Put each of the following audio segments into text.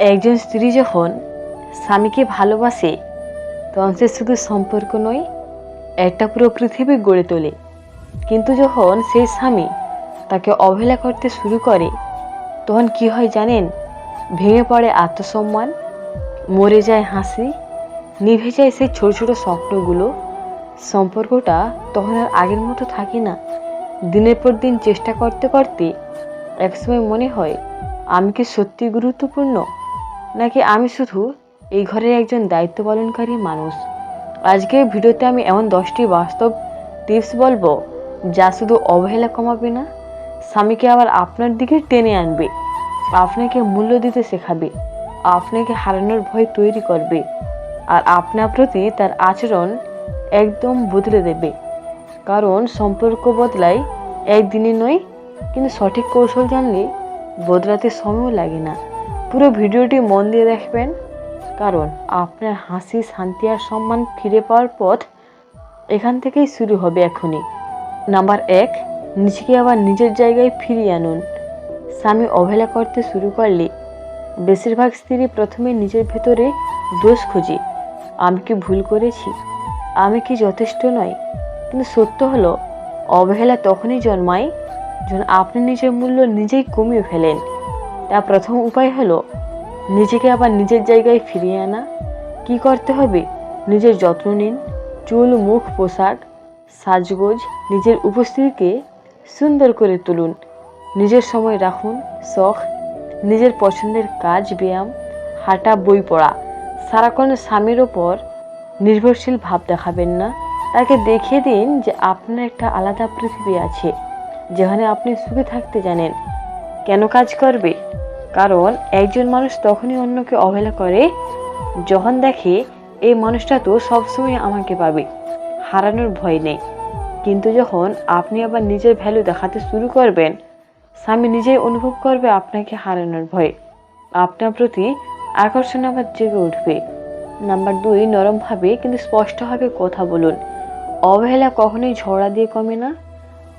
একজন স্ত্রী যখন স্বামীকে ভালোবাসে, তখন সে শুধু সম্পর্ক নয়, একটা পুরো পৃথিবী গড়ে তোলে। কিন্তু যখন সেই স্বামী তাকে অবহেলা করতে শুরু করে, তখন কি হয় জানেন? ভেঙে পড়ে আত্মসম্মান, মরে যায় হাসি, নিভে যায় সেই ছোট ছোট স্বপ্নগুলো। সম্পর্কটা তখন আর আগের মতো থাকে না। দিনের পর দিন চেষ্টা করতে করতে একসময় মনে হয়, আমি কি সত্যি গুরুত্বপূর্ণ? নাকি আমি শুধু এই ঘরের একজন দায়িত্ব পালনকারী মানুষ আজকের ভিডিওতে আমি এমন দশটি বাস্তব টিপস বলব যা শুধু অবহেলা কমাবে না, স্বামীকে আবার আপনার দিকে টেনে আনবে, আপনাকে মূল্য দিতে শেখাবে, আপনাকে হারানোর ভয় তৈরি করবে, আর আপনার প্রতি তার আচরণ একদম বদলে দেবে। কারণ সম্পর্ক বদলায় একদিনে নয়, কিন্তু সঠিক কৌশল জানলে বদলাতে সময়ও লাগে না। পুরো ভিডিওটি মন দিয়ে দেখবেন। কারণ আপনার হাসি, শান্তি আর সম্মান ফিরে পাওয়ার পথ এখান থেকেই শুরু হবে এখনই। নাম্বার এক, নিজেকে আবার নিজের জায়গায় ফিরিয়ে আনুন। স্বামী অবহেলা করতে শুরু করলে বেশিরভাগ স্ত্রী প্রথমে নিজের ভেতরে দোষ খোঁজে। আমি কি ভুল করেছি? আমি কি যথেষ্ট নয়? কিন্তু সত্য হলো, অবহেলা তখনই জন্মায় যখন আপনি নিজের মূল্য নিজেই কমিয়ে ফেলেন। তার প্রথম উপায় হলো নিজেকে আবার নিজের জায়গায় ফিরিয়ে আনা। কি করতে হবে? নিজের যত্ন নিন, চুল, মুখ, পোশাক, সাজগোজ, নিজের উপস্থিতিকে সুন্দর করে তুলুন। নিজের সময় রাখুন, শখ, নিজের পছন্দের কাজ, ব্যায়াম, হাঁটা, বই পড়া। সারাক্ষণ স্বামীর ওপর নির্ভরশীল ভাব দেখাবেন না। তাকে দেখিয়ে দিন যে আপনার একটা আলাদা পৃথিবী আছে, যেখানে আপনি সুখে থাকতে জানেন। কেন কাজ করবে? কারণ একজন মানুষ তখনই অন্যকে অবহেলা করে যখন দেখে, এই মানুষটা তো সবসময় আমাকে পাবে, হারানোর ভয় নেই। কিন্তু যখন আপনি আবার নিজের ভ্যালু দেখাতে শুরু করবেন, স্বামী নিজেই অনুভব করবে আপনাকে হারানোর ভয়। আপনার প্রতি আকর্ষণ আবার জেগে উঠবে। নাম্বার দুই, নরমভাবে কিন্তু স্পষ্টভাবে কথা বলুন। অবহেলা কখনোই ঝগড়া দিয়ে কমে না,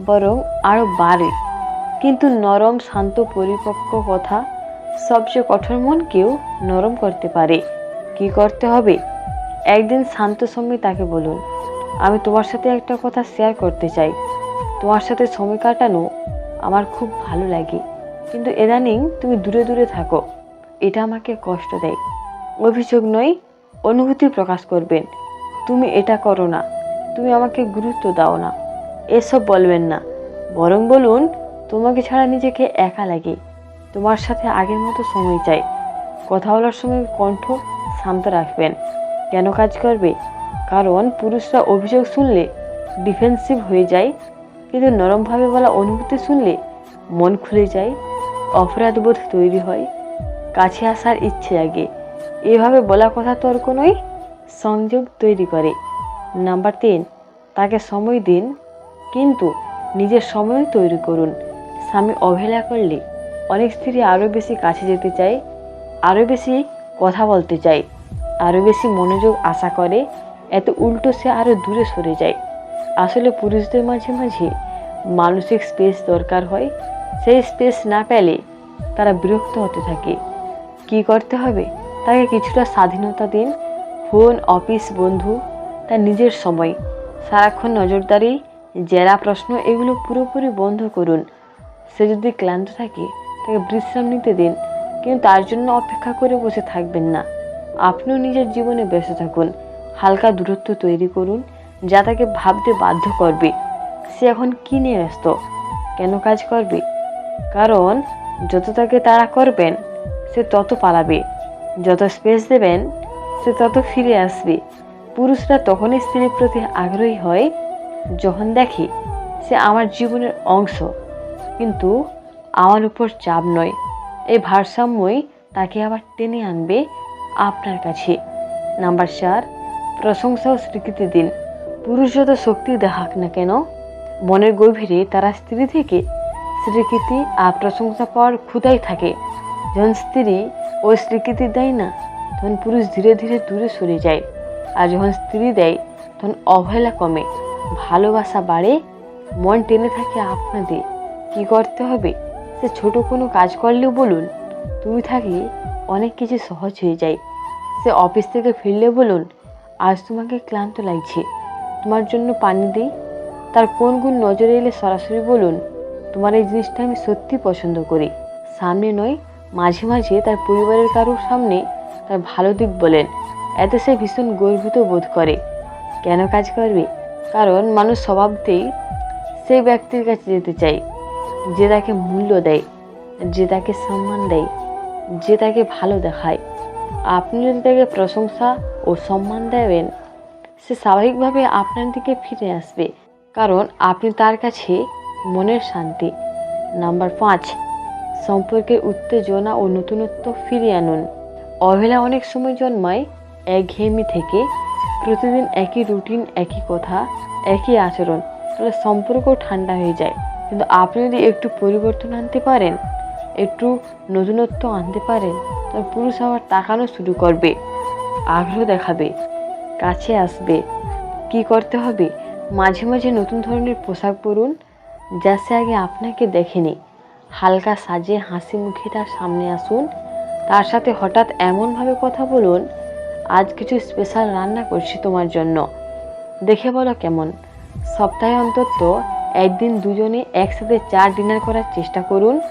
বরং আরও বাড়ে। কিন্তু নরম, শান্ত, পরিপক্ক কথা সবচেয়ে কঠোর মনকেও নরম করতে পারে। কি করতে হবে? একদিন শান্ত সময় তাকে বলুন, আমি তোমার সাথে একটা কথা শেয়ার করতে চাই। তোমার সাথে সময় কাটানো আমার খুব ভালো লাগে। কিন্তু এদানিং তুমি দূরে দূরে থাকো। এটা আমাকে কষ্ট দেয়। অভিযোগ নয়, অনুভূতি প্রকাশ করবেন। তুমি এটা করো না। তুমি আমাকে গুরুত্ব দাও না। এসব বলবেন না। বরং বলুন তোমাকে ছাড়া নিজেকে একা লাগে। তোমার সাথে আগের মতো সময় চাই। কথা বলার সময় কণ্ঠ শান্ত রাখবেন। কেন কাজ করবে? কারণ পুরুষরা অভিযোগ শুনলে ডিফেন্সিভ হয়ে যায়, কিন্তু নরমভাবে বলা অনুভূতি শুনলে মন খুলে যায়, অপরাধবোধ তৈরি হয়, কাছে আসার ইচ্ছে আগে এভাবে বলা কথা তর্ক নয়, সংযোগ তৈরি করে। নাম্বার তিন, তাকে সময় দিন, কিন্তু নিজের সময় তৈরি করুন। স্বামী অবহেলা করলে অনেক স্ত্রী আরও বেশি কাছে যেতে চায়, আরও বেশি কথা বলতে চায়, আরও বেশি মনোযোগ আশা করে, এত উল্টো সে আরও দূরে সরে যায়। আসলে পুরুষদের মাঝে মাঝে মানসিক স্পেস দরকার হয়, সেই স্পেস না পেলে তারা বিরক্ত হতে থাকে। কি করতে হবে? তাকে কিছুটা স্বাধীনতা দিন। ফোন, অফিস, বন্ধু, তার নিজের সময়। সারাক্ষণ নজরদারি, জেরা প্রশ্ন এগুলো পুরোপুরি বন্ধ করুন। সে যদি ক্লান্ত থাকে, তাকে বিশ্রাম নিতে দিন, কিন্তু তার জন্য অপেক্ষা করে বসে থাকবেন না। আপনিও নিজের জীবনে ব্যস্ত থাকুন, হালকা দূরত্ব তৈরি করুন, যা তাকে ভাবতে বাধ্য করবে। সে এখন কী নিয়ে ব্যস্ত? কেন কাজ করবে? কারণ যত তাকে তাড়া করবেন, সে তত পালাবে। যত স্পেস দেবেন, সে তত ফিরে আসবে। পুরুষরা তখনই স্ত্রীর প্রতি আগ্রহী হয়, যখন দেখে সে আমার জীবনের অংশ। কিন্তু আমার উপর চাপ নয়। এই ভারসাম্যই তাকে আবার টেনে আনবে আপনার কাছে। নাম্বার চার, প্রশংসা ও স্বীকৃতি দিন। পুরুষ যত শক্তি দেখাক না কেন, মনের গভীরে তারা স্ত্রী থেকে স্বীকৃতি আর প্রশংসা পাওয়ার ক্ষুদাই থাকে। যখন স্ত্রী ও স্বীকৃতি দেয় না, তখন পুরুষ ধীরে ধীরে দূরে সরে যায়। আর যখন স্ত্রী দেয়, তখন অবহেলা কমে। ভালোবাসা বাড়ে, মন টেনে থাকে আপনাদের। কি করতে হবে? সে ছোট কোনো কাজ করলেও বলুন, তুমি থাকলে অনেক কিছু সহজ হয়ে যায়। সে অফিস থেকে ফিরলে বলুন, আজ তোমাকে ক্লান্ত লাগছে, তোমার জন্য পানি দিই। তার কোন গুণ নজরে এলে সরাসরি বলুন, তোমার এই জিনিসটা আমি সত্যি পছন্দ করি। সামনে নয়, মাঝে মাঝে তার পরিবারের কারোর সামনে তার ভালো দিক বলেন, এতে সে ভীষণ গর্বিত বোধ করে। কেন কাজ করবে? কারণ মানুষ স্বভাবতেই সেই ব্যক্তির কাছে যেতে চায়। যে তাকে মূল্য দেয়, যে তাকে সম্মান দেয়, যে তাকে ভালো দেখায়। আপনি যদি তাকে প্রশংসা ও সম্মান দেবেন, সে স্বাভাবিকভাবে আপনার দিকে ফিরে আসবে। কারণ আপনি তার কাছে মনের শান্তি। নাম্বার পাঁচ সম্পর্কের উত্তেজনা ও নতুনত্ব ফিরিয়ে আনুন। অবহেলা অনেক সময় জন্মায় একঘেয়েমি থেকে। প্রতিদিন একই রুটিন, একই কথা, একই আচরণ। তাহলে সম্পর্ক ঠান্ডা হয়ে যায়। কিন্তু আপনি যদি একটু পরিবর্তন আনতে পারেন, একটু নতুনত্ব আনতে পারেন তার পুরুষ আবার তাকানো শুরু করবে, আগ্রহ দেখাবে, কাছে আসবে। কি করতে হবে? মাঝে মাঝে নতুন ধরনের পোশাক পরুন, যা সে আগে আপনাকে দেখেনি। হালকা সাজে হাসি মুখে তার সামনে আসুন। তার সাথে হঠাৎ এমনভাবে কথা বলুন, আজ কিছু স্পেশাল রান্না করছি তোমার জন্য। দেখে বলো কেমন। সপ্তাহে অন্তত একদিন দুজনে একসাথে চা ডিনার করার চেষ্টা করুন।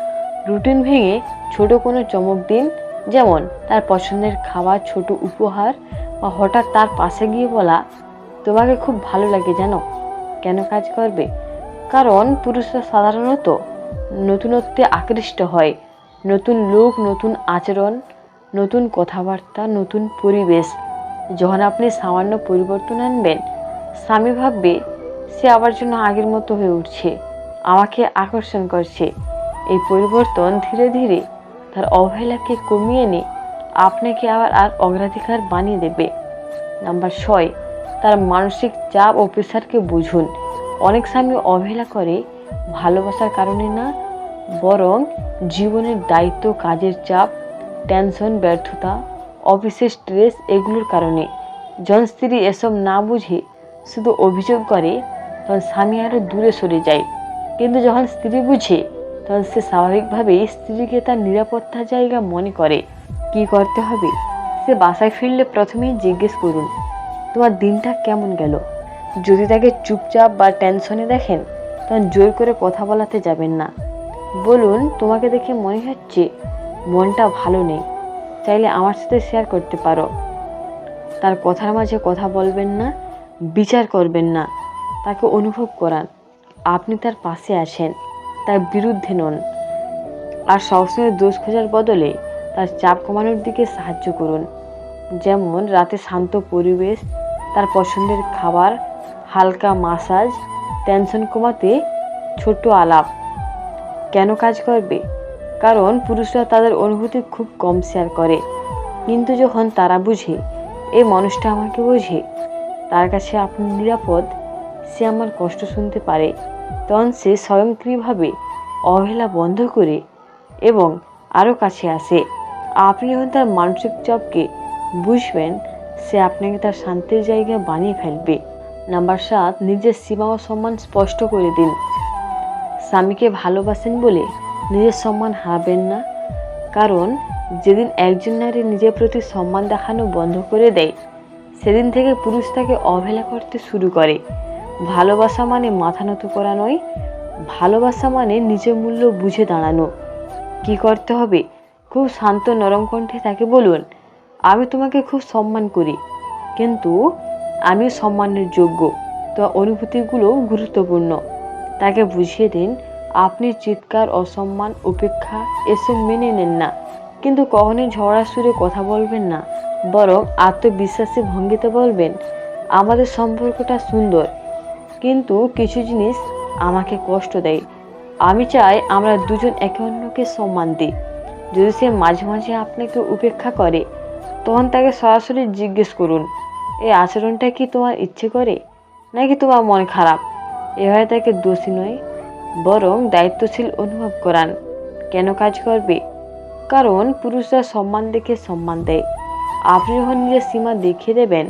রুটিন ভেঙে ছোট কোনো চমক দিন, যেমন তার পছন্দের খাবার, ছোট উপহার বা হঠাৎ তার পাশে গিয়ে বলা, তোমাকে খুব ভালো লাগে জানো? কেন কাজ করবে? কারণ পুরুষরা সাধারণত নতুনত্বে আকৃষ্ট হয়। নতুন লোক, নতুন আচরণ, নতুন কথাবার্তা, নতুন পরিবেশ। যখন আপনি সামান্য পরিবর্তন আনবেন, স্বামী ভাববে সে আবার জন্য আগের মতো হয়ে উঠছে। আমাকে আকর্ষণ করছে। এই পরিবর্তন ধীরে ধীরে তার অবহেলাকে কমিয়ে এনে আপনাকে আবার আর অগ্রাধিকার বানিয়ে দেবে। নাম্বার ছয়, তার মানসিক চাপ ও প্রেশারকে বুঝুন। অনেক স্বামী অবহেলা করে ভালোবাসার কারণে না, বরং জীবনের দায়িত্ব, কাজের চাপ, টেনশন, ব্যর্থতা, অফিসের স্ট্রেস এগুলোর কারণে। যখন স্ত্রী এসব না বুঝে শুধু অভিযোগ করে তখন স্বামী আরও দূরে সরে যায়। কিন্তু যখন স্ত্রী বুঝে, তখন সে স্বাভাবিকভাবেই স্ত্রীকে তার নিরাপত্তার জায়গা মনে করে। কি করতে হবে? সে বাসায় ফিরলে প্রথমেই জিজ্ঞেস করুন, তোমার দিনটা কেমন গেল? যদি তাকে চুপচাপ বা টেনশনে দেখেন, তখন জোর করে কথা বলাতে যাবেন না। বলুন, তোমাকে দেখে মনে হচ্ছে মনটা ভালো নেই। চাইলে আমার সাথে শেয়ার করতে পারো। তার কথার মাঝে কথা বলবেন না, বিচার করবেন না। তাকে অনুভব করান। আপনি তার পাশে আছেন, তার বিরুদ্ধে নন। আর সবসময় দোষ খোঁজার বদলে তার চাপ কমানোর দিকে সাহায্য করুন। যেমন রাতে শান্ত পরিবেশ, তার পছন্দের খাবার, হালকা মাসাজ, টেনশন কমাতে ছোট আলাপ। কেন কাজ করবে? কারণ পুরুষরা তাদের অনুভূতি খুব কম শেয়ার করে। কিন্তু যখন তারা বুঝে, এই মানুষটা আমাকে বোঝে, তার কাছে আপনি নিরাপদ সে আমার কষ্ট শুনতে পারে। তখন সে স্বয়ংক্রিয়ভাবে অবহেলা বন্ধ করে এবং আরও কাছে আসে। আপনি যখন তার মানসিক চাপকে বুঝবেন, সে আপনাকে তার শান্তির জায়গা বানিয়ে ফেলবে। নাম্বার সাত, নিজের সীমা ও সম্মান স্পষ্ট করে দিন। স্বামীকে ভালোবাসেন বলে নিজের সম্মান হারাবেন না। কারণ, যেদিন একজন নারী নিজের প্রতি সম্মান দেখানো বন্ধ করে দেয়, সেদিন থেকে পুরুষ তাকে অবহেলা করতে শুরু করে। ভালোবাসা মানে মাথা নত করা নয়, ভালোবাসা মানে নিজের মূল্য বুঝে দাঁড়ানো। কি করতে হবে? খুব শান্ত নরম কণ্ঠে তাকে বলুন, আমি তোমাকে খুব সম্মান করি, কিন্তু আমিও সম্মানের যোগ্য। তোমার অনুভূতিগুলো গুরুত্বপূর্ণ। তাকে বুঝিয়ে দিন, আপনি চিৎকার, অসম্মান, উপেক্ষা এসব মেনে নেন না। কিন্তু কখনোই ঝড়া সুরে কথা বলবেন না, বরং আত্মবিশ্বাসী ভঙ্গিতে বলবেন, আমাদের সম্পর্কটা সুন্দর কিন্তু কিছু জিনিস আমাকে কষ্ট দেয়। আমি চাই আমরা দুজন একে অন্যকে সম্মান দিই। যদি সে মাঝে মাঝে আপনাকে উপেক্ষা করে, তখন তাকে সরাসরি জিজ্ঞেস করুন, এই আচরণটা কি তোমার ইচ্ছে করে, নাকি তোমার মন খারাপ? এভাবে তাকে দোষী নয়, বরং দায়িত্বশীল অনুভব করান, কেন কাজ করবে? কারণ পুরুষরা সম্মান দেখে সম্মান দেয়। আপনি যখন নিজের সীমা দেখিয়ে দেবেন,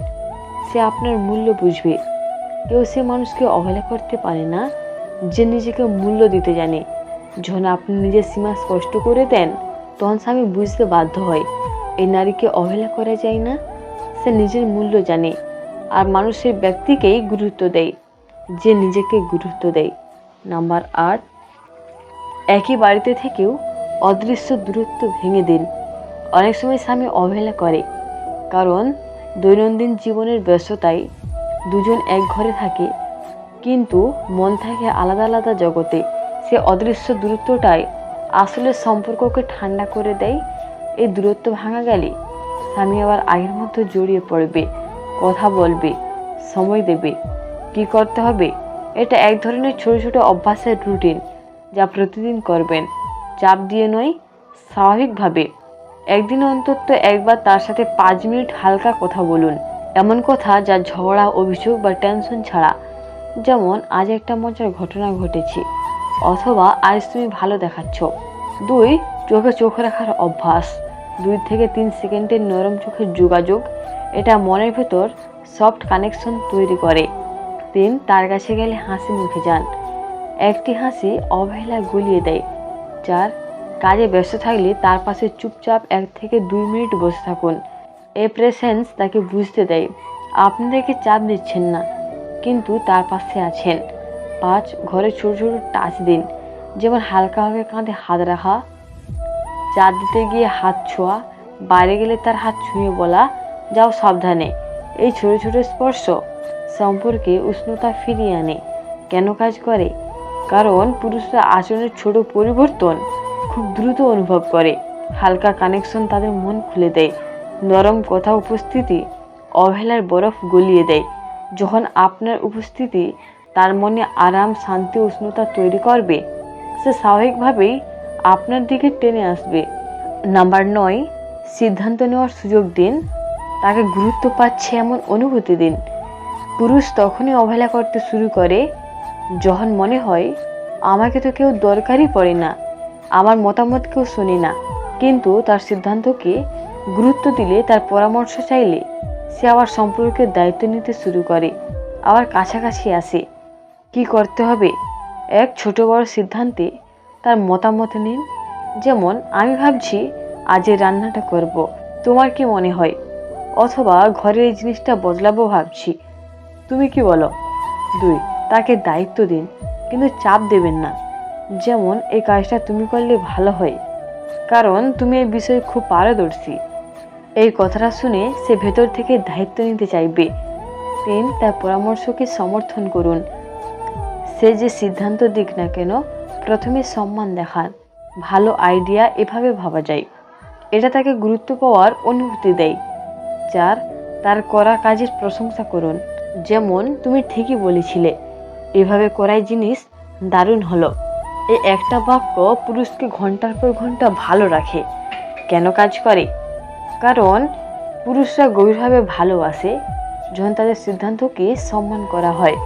সে আপনার মূল্য বুঝবে। কেউ সে মানুষকে অবহেলা করতে পারে না যে নিজেকে মূল্য দিতে জানে। যখন আপনি নিজের সীমা স্পষ্ট করে দেন, তখন স্বামী বুঝতে বাধ্য হয়, এই নারীকে অবহেলা করা যায় না, সে নিজের মূল্য জানে আর মানুষের ব্যক্তিকেই গুরুত্ব দেয়, যে নিজেকে গুরুত্ব দেয়। নাম্বার আট, একই বাড়িতে থেকেও অদৃশ্য দূরত্ব ভেঙে দিন। অনেক সময় স্বামী অবহেলা করে, কারণ দৈনন্দিন জীবনের ব্যস্ততায় দুজন এক ঘরে থাকে। কিন্তু মন থাকে আলাদা আলাদা জগতে। সে অদৃশ্য দূরত্বটাই আসলে সম্পর্ককে ঠান্ডা করে দেয়। এই দূরত্ব ভাঙা গেলে স্বামী আবার আগের মতো জড়িয়ে পড়বে, কথা বলবে, সময় দেবে। কি করতে হবে? এটা এক ধরনের ছোট ছোট অভ্যাসের রুটিন যা প্রতিদিন করবেন। চাপ দিয়ে নয়, স্বাভাবিকভাবে। একদিন অন্তত একবার তার সাথে পাঁচ মিনিট হালকা কথা বলুন। এমন কথা যা ঝগড়া, অভিযোগ বা টেনশন ছাড়া। যেমন, আজ একটা মজার ঘটনা ঘটেছে। অথবা, আজ তুমি ভালো দেখাচ্ছ। দুই, চোখে চোখ রাখার অভ্যাস। দুই থেকে তিন সেকেন্ডের নরম চোখের যোগাযোগ, এটা মনের ভেতর সফট কানেকশন তৈরি করে। তিন, তার কাছে গেলে হাসি মুখে যান। একটি হাসি অবহেলা গুলিয়ে দেয়। চার, কাজে ব্যস্ত থাকলে তার পাশে চুপচাপ এক থেকে দুই মিনিট বসে থাকুন। এ প্রেসেন্স তাকে বুঝতে দেয়। আপনাদেরকে চাপ দিচ্ছেন না, কিন্তু তার পাশে আছেন। পাঁচ, ঘরে ছোট ছোট টাচ দিন। যেমন হালকাভাবে কাঁধে হাত রাখা চা দিতে গিয়ে হাত ছোঁয়া, বাইরে গেলে তার হাত ছুঁয়ে বলা, যাও সাবধানে। এই ছোট ছোট স্পর্শ সম্পর্কে উষ্ণতা ফিরিয়ে আনে। কেন কাজ করে? কারণ পুরুষরা আচরণের ছোট পরিবর্তন খুব দ্রুত অনুভব করে। হালকা কানেকশন তাদের মন খুলে দেয়। নরম কথা উপস্থিতি অবহেলার বরফ গলিয়ে দেয়। যখন আপনার উপস্থিতি তার মনে আরাম, শান্তি, উষ্ণতা তৈরি করবে, সে স্বাভাবিকভাবেই আপনার দিকে টেনে আসবে। নাম্বার নয়, সিদ্ধান্ত নেওয়ার সুযোগ দিন। তাকে গুরুত্ব পাচ্ছে এমন অনুভূতি দিন। পুরুষ তখনই অবহেলা করতে শুরু করে, যখন মনে হয়, আমাকে তো কেউ দরকারই পড়ে না, আমার মতামত কেউ শোনে না। কিন্তু তার সিদ্ধান্তকে গুরুত্ব দিলে তার পরামর্শ চাইলে সে আবার সম্পর্কের দায়িত্ব নিতে শুরু করে। আবার কাছাকাছি আসে। কি করতে হবে? এক ছোট বড় সিদ্ধান্তে তার মতামত নিন। যেমন, আমি ভাবছি আজের রান্নাটা করব। তোমার কি মনে হয়? অথবা ঘরের এই জিনিসটা বদলাবো ভাবছি। তুমি কি বলো? দুই, তাকে দায়িত্ব দিন, কিন্তু চাপ দেবেন না। যেমন, এই কাজটা তুমি করলে ভালো হয়। কারণ, তুমি এই বিষয়ে খুব পারদর্শী। এই কথাটা শুনে সে ভেতর থেকে দায়িত্ব নিতে চাইবে। তিন তার পরামর্শকে সমর্থন করুন। সে যে সিদ্ধান্ত দিক না কেন, প্রথমে সম্মান দেখান। ভালো আইডিয়া এভাবে ভাবা যায়। এটা তাকে গুরুত্ব পাওয়ার অনুভূতি দেয়। চার, তার করা কাজের প্রশংসা করুন। যেমন তুমি ঠিকই বলেছিলে, এভাবে করাই জিনিস দারুণ হলো। এই একটা বাক্য পুরুষকে ঘণ্টার পর ঘণ্টা ভালো রাখে। কেন কাজ করে? কারণ পুরুষরা গভীরভাবে ভালোবাসে যখন তাদের সিদ্ধান্তকে সম্মান করা হয়,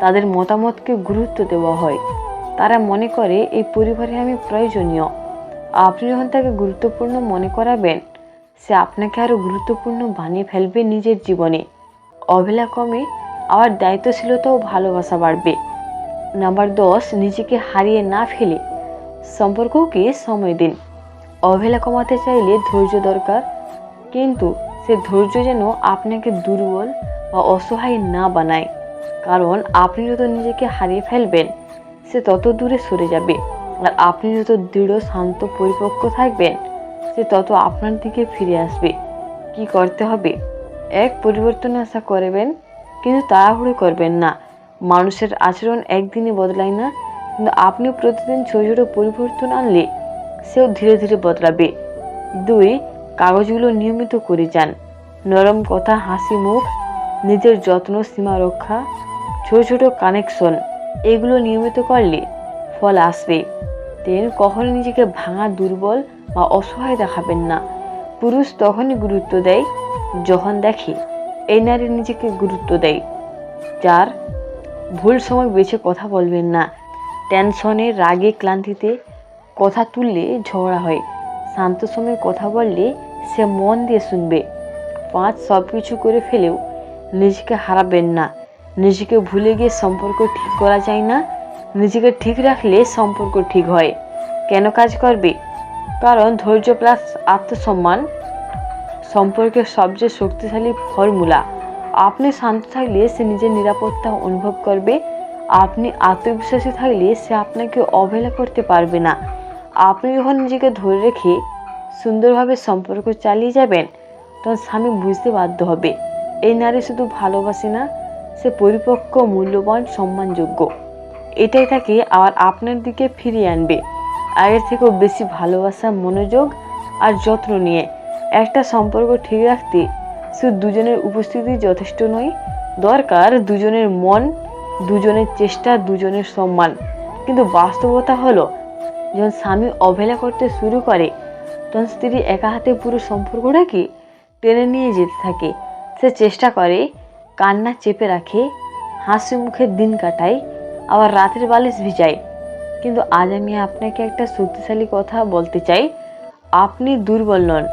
তাদের মতামতকে গুরুত্ব দেওয়া হয়। তারা মনে করে, এই পরিবারে আমি প্রয়োজনীয়। আপনি যখন তাকে গুরুত্বপূর্ণ মনে করাবেন, সে আপনাকে আরও গুরুত্বপূর্ণ বানিয়ে ফেলবে নিজের জীবনে। অবহেলা কমে, আবার দায়িত্বশীলতাও ভালোবাসা বাড়বে। নাম্বার দশ, নিজেকে হারিয়ে না ফেলে। সম্পর্ককে সময় দিন। অবহেলা কমাতে চাইলে ধৈর্য দরকার। কিন্তু সে ধৈর্য যেন আপনাকে দুর্বল বা অসহায় না বানায়। কারণ আপনি যত নিজেকে হারিয়ে ফেলবেন, সে তত দূরে সরে যাবে। আর আপনি যত দৃঢ়, শান্ত, পরিপক্ক থাকবেন, সে তত আপনার দিকে ফিরে আসবে। কি করতে হবে? এক, পরিবর্তন আশা করবেন, কিন্তু তাড়াহুড়ো করবেন না। মানুষের আচরণ একদিনে বদলায় না, কিন্তু আপনি প্রতিদিন ছোট, ছোটো পরিবর্তন আনলে সেও ধীরে ধীরে বদলাবে। দুই কাগজগুলো নিয়মিত করে যান। নরম কথা, হাসি মুখ, নিজের যত্ন, সীমা রক্ষা, ছোট ছোট কানেকশন এগুলো নিয়মিত করলে ফল আসবে। তিন কখনো নিজেকে ভাঙা, দুর্বল বা অসহায় দেখাবেন না। পুরুষ তখনই গুরুত্ব দেয় যখন দেখে এই নারী নিজেকে গুরুত্ব দেয়। চার ভুল সময় বেছে কথা বলবেন না। টেনশনে, রাগে, ক্লান্তিতে কথা তুললে ঝগড়া হয়। শান্ত সময়ে কথা বললে সে মন দিয়ে শুনবে। পাঁচ সব কিছু করে ফেলেও নিজেকে হারাবেন না। নিজেকে ভুলে গিয়ে সম্পর্ক ঠিক করা যায় না। নিজেকে ঠিক রাখলে সম্পর্ক ঠিক হয়। কেন কাজ করবে? কারণ ধৈর্য প্লাস আত্মসম্মান সম্পর্কের সবচেয়ে শক্তিশালী ফর্মুলা। আপনি শান্ত থাকলে সে নিজের নিরাপত্তা অনুভব করবে। আপনি আত্মবিশ্বাসী থাকলে সে আপনাকে অবহেলা করতে পারবে না। আপনি যখন নিজেকে ধরে রেখে সুন্দরভাবে সম্পর্ক চালিয়ে যাবেন, তখন স্বামী বুঝতে বাধ্য হবে। এই নারী শুধু ভালোবাসে না, সে পরিপক্ক, মূল্যবান, সম্মানযোগ্য। এটাই তাকে আবার আপনার দিকে ফিরিয়ে আনবে। আগের থেকেও বেশি ভালোবাসা, মনোযোগ আর যত্ন নিয়ে একটা সম্পর্ক ঠিক রাখতে শুধু দুজনের উপস্থিতি যথেষ্ট নয়, দরকার দুজনের মন, দুজনের চেষ্টা, দুজনের সম্মান। কিন্তু বাস্তবতা হলো, যখন স্বামী অবহেলা করতে শুরু করে তখন স্ত্রী একা হাতে পুরো সম্পর্কটাকে টেনে নিয়ে যেতে থাকে। সে চেষ্টা করে, কান্না চেপে রাখে, হাসি মুখে দিন কাটায়, আবার রাতের বালিশ ভিজায়। কিন্তু আজ আমি আপনাকে একটা শক্তিশালী কথা বলতে চাই। আপনি দুর্বল নন,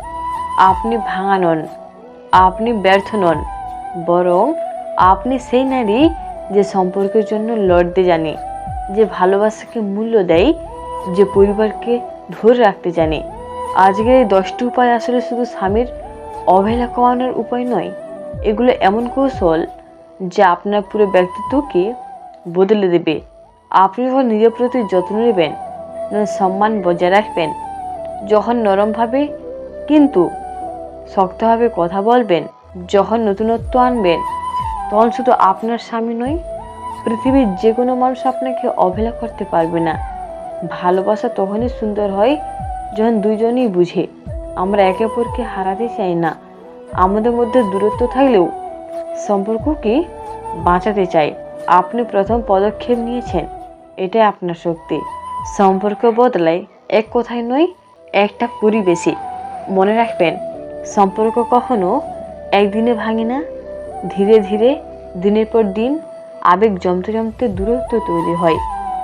আপনি ভাঙা নন, আপনি ব্যর্থ নন, বরং আপনি সেই নারী যে সম্পর্কের জন্য লড়তে জানে, যে ভালোবাসাকে মূল্য দেয়, যে পরিবারকে ধরে রাখতে জানে। আজকের এই দশটি উপায় আসলে শুধু স্বামীর অবহেলা কমানোর উপায় নয়, এগুলো এমন কৌশল যা আপনার পুরো ব্যক্তিত্বকে বদলে দেবে। আপনি যখন নিজের প্রতি যত্ন নেবেন সম্মান বজায় রাখবেন, যখন নরমভাবে কিন্তু শক্তভাবে কথা বলবেন, যখন নতুনত্ব আনবেন, তখন শুধু আপনার স্বামী নয়, পৃথিবীর যে কোনো মানুষ আপনাকে অবহেলা করতে পারবে না। ভালোবাসা তখনই সুন্দর হয় যখন দুজনেই বুঝে, আমরা একে অপরকে হারাতে চাই না। আমাদের মধ্যে দূরত্ব থাকলেও সম্পর্ককে বাঁচাতে চাই। আপনি প্রথম পদক্ষেপ নিয়েছেন, এটাই আপনার শক্তি। সম্পর্ক বদলায় এক কথায় নয়, একটা পরিবেশে। মনে রাখবেন, সম্পর্ক কখনো একদিনে ভাঙে না। ধীরে ধীরে দিনের পর দিন আবেগ জমতে জমতে দূরত্ব তৈরি হয়।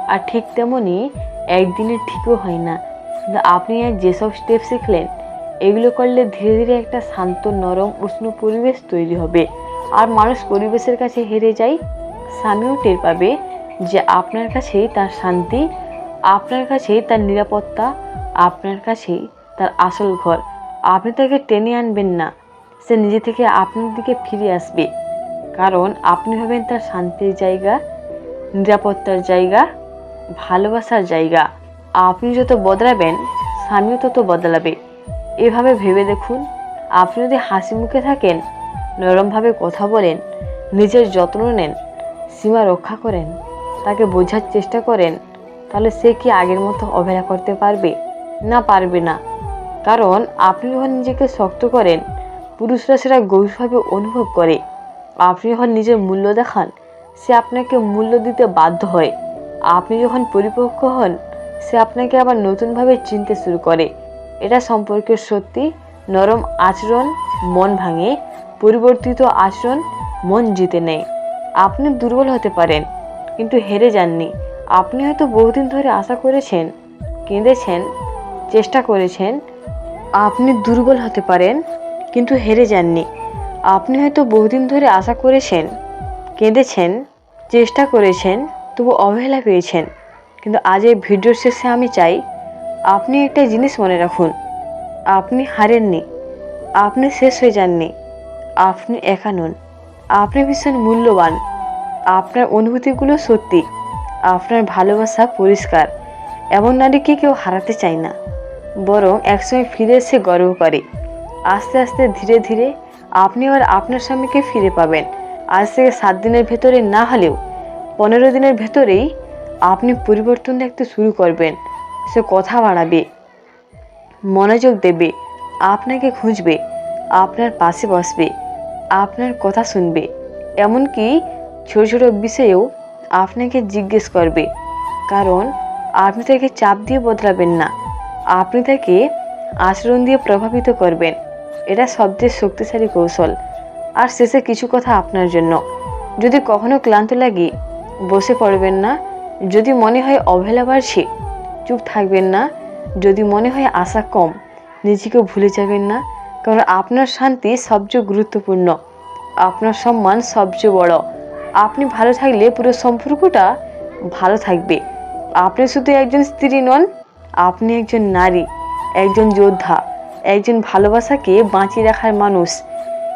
আর ঠিক তেমনই একদিনে ঠিকও হয় না। আপনি আজ যেসব স্টেপ শিখলেন, এগুলো করলে ধীরে ধীরে একটা শান্ত, নরম, উষ্ণ পরিবেশ তৈরি হবে। আর মানুষ পরিবেশের কাছে হেরে যায়, স্বামীও টের পাবে যে আপনার কাছেই তার শান্তি, আপনার কাছেই তার নিরাপত্তা, আপনার কাছেই তার আসল ঘর। আপনি তাকে টেনে আনবেন না, সে নিজে থেকে আপনার দিকে ফিরে আসবে। কারণ আপনি হবেন তার শান্তির জায়গা, নিরাপত্তার জায়গা, ভালোবাসার জায়গা। আপনি যত বদলাবেন, স্বামীও তত বদলাবে। এভাবে ভেবে দেখুন, আপনি যদি হাসি মুখে থাকেন, নরমভাবে কথা বলেন, নিজের যত্ন নেন, সীমা রক্ষা করেন, তাকে বোঝার চেষ্টা করেন, তাহলে সে কি আগের মতো অবহেলা করতে পারবে? না পারবে না। কারণ আপনি যখন নিজেকে শক্ত করেন, পুরুষরা সেটা গভীরভাবে অনুভব করে। আপনি যখন নিজের মূল্য দেখান, সে আপনাকে মূল্য দিতে বাধ্য হয়। আপনি যখন পরিপক্ক হন সে আপনাকে আবার নতুনভাবে চিনতে শুরু করে। এটা সম্পর্কের সত্যি নরম আচরণ, মন ভাঙে, পরিবর্তিত আচরণ, মন জিতে নেয়। আপনি দুর্বল হতে পারেন, কিন্তু হেরে যাননি। আপনি হয়তো বহুদিন ধরে আশা করেছেন, কেঁদেছেন, চেষ্টা করেছেন। আপনি দুর্বল হতে পারেন, কিন্তু হেরে যাননি। আপনি হয়তো বহুদিন ধরে আশা করেছেন, কেঁদেছেন, চেষ্টা করেছেন, তবু অবহেলা পেয়েছেন। কিন্তু আজ এই ভিডিওর শেষে আমি চাই, আপনি একটা জিনিস মনে রাখুন। আপনি হারেননি। আপনি শেষ হয়ে যাননি। আপনি একা নন। আপনি ভীষণ মূল্যবান। আপনার অনুভূতিগুলো সত্যি। আপনার ভালোবাসা পরিষ্কার। এমন নারীকে কেউ হারাতে চায় না। বরং একসময় ফিরে এসে গর্ব করে। আস্তে আস্তে ধীরে ধীরে আপনি আবার আপনার স্বামীকে ফিরে পাবেন। আজ থেকে সাত দিনের ভেতরে না হলেও পনেরো দিনের ভেতরেই আপনি পরিবর্তন দেখতে শুরু করবেন। সে কথা বাড়াবে। মনোযোগ দেবে। আপনাকে খুঁজবে। আপনার পাশে বসবে। আপনার কথা শুনবে। এমনকি ছোট ছোট বিষয়েও আপনাকে জিজ্ঞেস করবে। কারণ আপনি তাকে চাপ দিয়ে বদলাবেন না। আপনি তাকে আচরণ দিয়ে প্রভাবিত করবেন। এটা সবচেয়ে শক্তিশালী কৌশল। আর শেষে কিছু কথা আপনার জন্য। যদি কখনো ক্লান্ত লাগে, বসে পড়বেন না। যদি মনে হয় অবহেলা বাড়ছে, চুপ থাকবেন না। যদি মনে হয় আশা কম, নিজেকে ভুলে যাবেন না। কারণ আপনার শান্তি সবচেয়ে গুরুত্বপূর্ণ। আপনার সম্মান সবচেয়ে বড়। আপনি ভালো থাকলে পুরো সম্পর্কটা ভালো থাকবে। আপনি শুধু একজন স্ত্রী নন, আপনি একজন নারী, একজন যোদ্ধা, একজন ভালোবাসাকে বাঁচিয়ে রাখার মানুষ।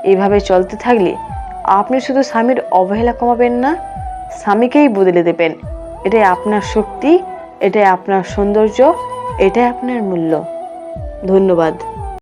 এভাবে চলতে থাকলে আপনি শুধু স্বামীর অবহেলা কমাবেন না, স্বামীকেই বদলে দেবেন। এটাই আপনার শক্তি এটাই আপনার সৌন্দর্য এটাই আপনার মূল্য। ধন্যবাদ।